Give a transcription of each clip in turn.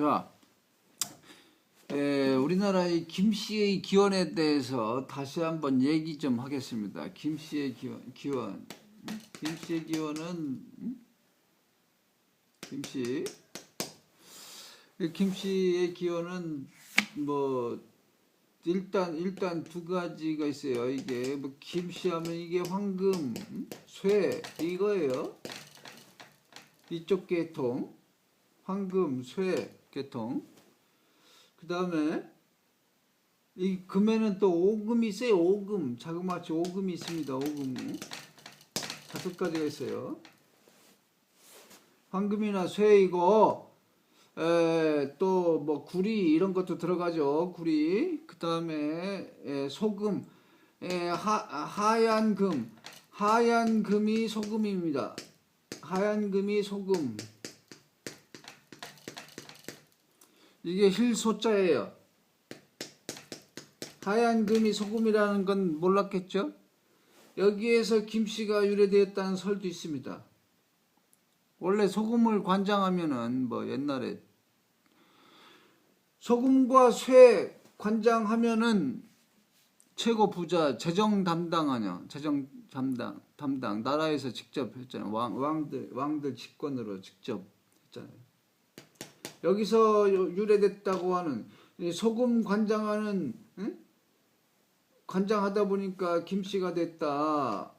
자, 에, 우리나라의 김씨의 기원에 대해서 다시 한번 얘기 좀 하겠습니다. 김씨의 기원, 기원. 김씨의 기원은 음? 김씨. 이 김씨의 기원은 뭐 일단 일단 두 가지가 있어요. 이게 뭐 김씨 하면 이게 황금, 음? 쇠 이거예요. 이쪽 계통, 황금, 쇠 계통. 그 다음에 이 금에는 또 오금이 있어요. 오금, 자그마치 오금이 있습니다. 오금 다섯 가지가 있어요. 황금이나 쇠이고 또 뭐 구리 이런 것도 들어가죠. 구리. 그 다음에 소금, 에, 하, 하얀 금, 하얀 금이 소금입니다. 하얀 금이 소금. 이게 힐소자예요. 하얀 금이 소금이라는 건 몰랐겠죠? 여기에서 김씨가 유래되었다는 설도 있습니다. 원래 소금을 관장하면은 뭐 옛날에 소금과 쇠 관장하면은 최고 부자 재정 담당하냐 재정 담당 담당 나라에서 직접 했잖아요 왕 왕들 왕들 직권으로 직접 했잖아요 여기서 유래됐다고 하는 소금 관장하는 응? 관장하다 보니까 김씨가 됐다.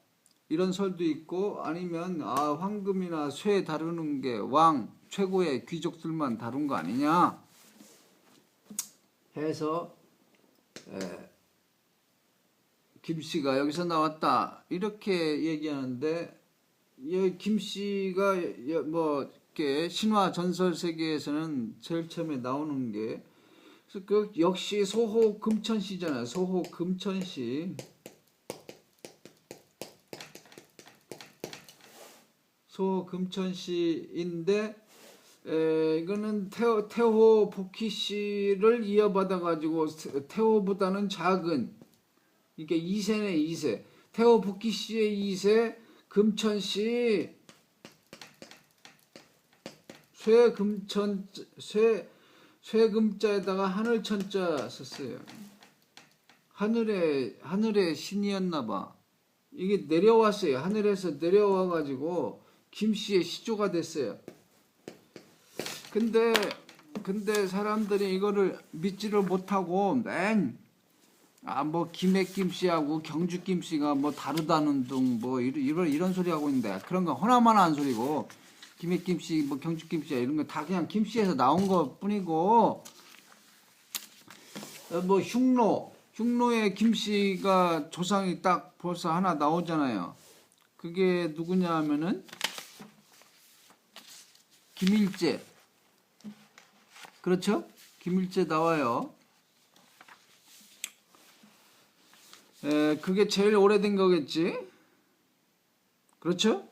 이런 설도 있고 아니면 아 황금이나 쇠 다루는 게 왕 최고의 귀족들만 다룬 거 아니냐? 해서 에, 김씨가 여기서 나왔다. 이렇게 얘기하는데 김씨가 뭐 게 신화 전설 세계에서는 제일 처음에 나오는 게 그 역시 소호 금천씨잖아요. 소호 금천씨. 소금천씨인데 에, 이거는 태호, 태호 복희씨를 이어받아 가지고 태호보다는 작은 그러니까 2세네 2세. 태호 복희씨의 2세 금천씨 쇠금천 쇠 쇠금자에다가 하늘천자 썼어요. 하늘의 하늘의 신이었나 봐. 이게 내려왔어요. 하늘에서 내려와 가지고 김씨의 시조가 됐어요. 근데 근데 사람들이 이거를 믿지를 못하고 맨 아 뭐 김해 김씨하고 경주 김씨가 뭐 다르다는 둥뭐 이런 이런 소리 하고 있는데 그런 거 허나마나한 소리고 김해 김씨 뭐 경주 김씨 이런 거 다 그냥 김씨에서 나온 것 뿐이고 어, 뭐 흉노 흉노의 김씨가 조상이 딱 벌써 하나 나오잖아요. 그게 누구냐 하면은 김일제. 그렇죠? 김일제 나와요. 에, 그게 제일 오래된 거겠지? 그렇죠?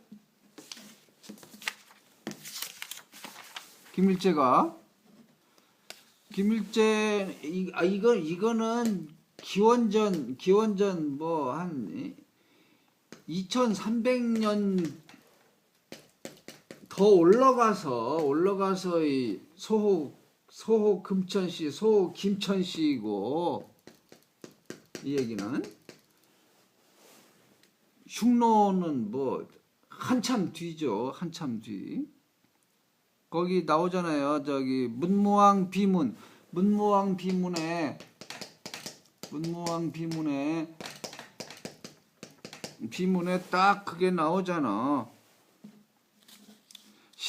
김일제가. 김일제 이, 아 이거 이거는 기원전 기원전 뭐 한 2300년 더 올라가서 올라가서 이 소호 소호 금천시 소호 김천시이고 이 얘기는. 흉노는 뭐 한참 뒤죠 한참 뒤 거기 나오잖아요 저기 문무왕 비문 문무왕 비문에 문무왕 비문에 비문에 딱 그게 나오잖아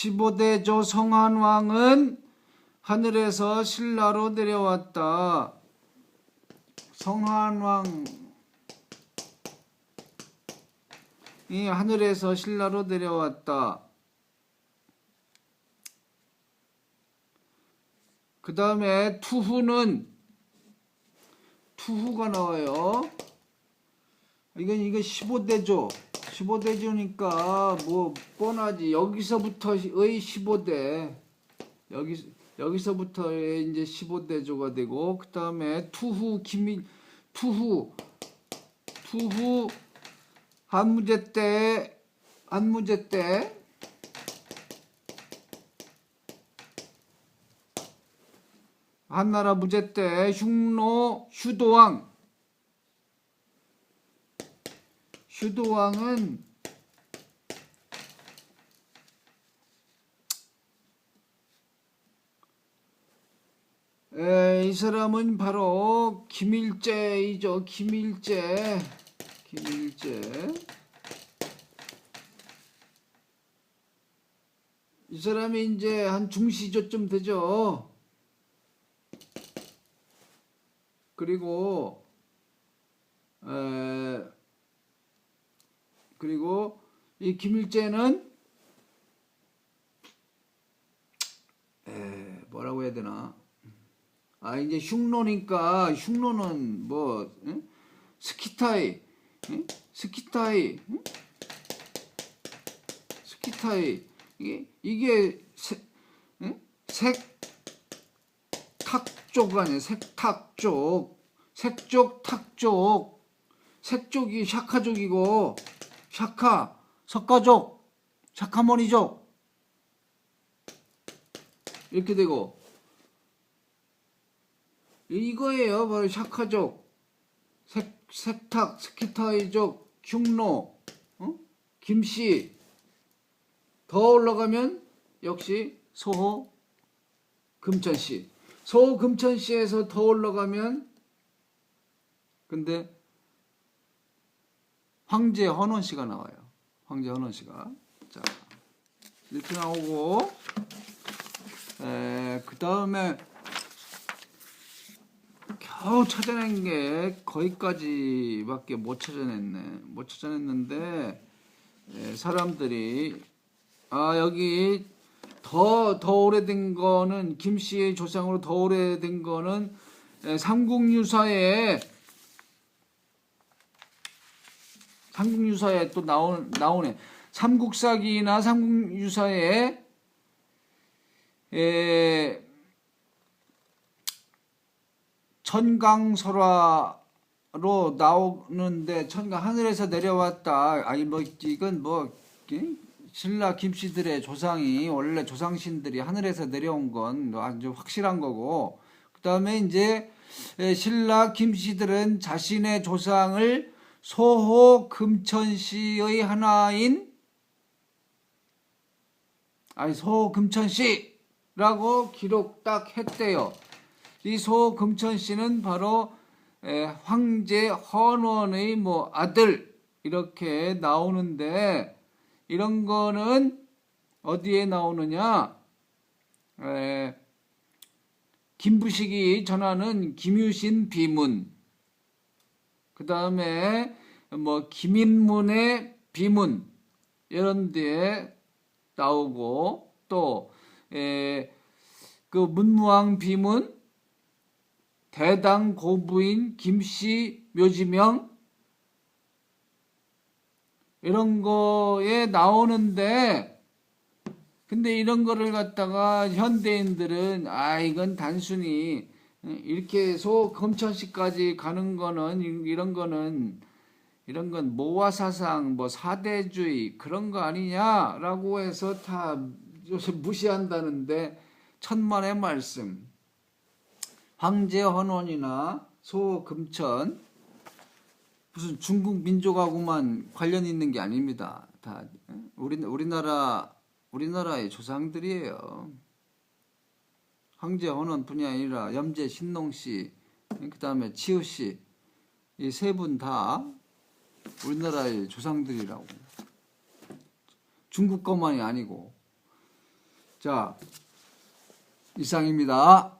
15대 조 성한왕은 하늘에서 신라로 내려왔다. 성한왕이 하늘에서 신라로 내려왔다. 그 다음에 투후는 투후가 나와요. 이건 이건 15대조. 15대조니까 뭐 뻔하지. 여기서부터의 15대. 여기 여기서부터의 이제 15대조가 되고 그다음에 투후 김일 투후 투후 한무제 때 한무제 때 한나라 무제 때 흉노 휴도왕 휴도왕은 에, 이 사람은 바로 김일제이죠. 김일제. 김일제. 이 사람이 이제 한 중시조쯤 되죠. 그리고 에, 그리고 이 김일제는 에, 뭐라고 해야 되나? 아 이제 흉노니까 흉노는 뭐 응? 스키타이 응? 스키타이 응? 스키타이 이게 이게 세, 응? 색 탁 족 아니야 색탁족 색족 탁족 색족이 샤카족이고 샤카 석가족 샤카머니족 이렇게 되고 이거예요. 바로 샤카족, 색, 색탁, 스키타이족, 흉노, 어? 김씨. 더 올라가면 역시 소호 금천씨. 소호 금천씨에서 더 올라가면 근데 황제 헌원 씨가 나와요. 황제 헌원 씨가. 자, 이렇게 나오고, 에, 그 다음에 겨우 찾아낸 게 거기까지밖에 못 찾아냈네. 못 찾아냈는데 에, 사람들이 아 여기 더 더 오래된 거는 김 씨의 조상으로 더 오래된 거는 에, 삼국유사에 삼국유사에 또 나오, 나오네. 삼국사기나 삼국유사에 에, 천강설화로 나오는데 천강 하늘에서 내려왔다. 아니 뭐 이건 뭐 이? 신라 김씨들의 조상이 원래 조상신들이 하늘에서 내려온 건 아주 확실한 거고 그 다음에 이제 신라 김씨들은 자신의 조상을 소호 금천씨의 하나인 아니 소호 금천씨라고 기록 딱 했대요. 이 소금천 씨는 바로 황제 헌원의 뭐 아들 이렇게 나오는데 이런 거는 어디에 나오느냐? 에, 김부식이 전하는 김유신 비문, 그 다음에 뭐 김인문의 비문 이런 데에 나오고 또 그 문무왕 비문 대당 고부인 김씨 묘지명 이런 거에 나오는데 근데 이런 거를 갖다가 현대인들은 아 이건 단순히 이렇게 소 검천시까지 가는 거는 이런 거는 이런 건 모화 사상 뭐 사대주의 그런 거 아니냐라고 해서 다 요새 무시한다는데 천만의 말씀. 황제 헌원이나 소 금천 무슨 중국 민족하고만 관련 있는 게 아닙니다. 다 우리 우리나라 우리나라의 조상들이에요. 황제 헌원뿐이 아니라 염제 신농 씨, 그 다음에 치우 씨, 이 세 분 다 우리나라의 조상들이라고. 중국 것만이 아니고. 자, 이상입니다.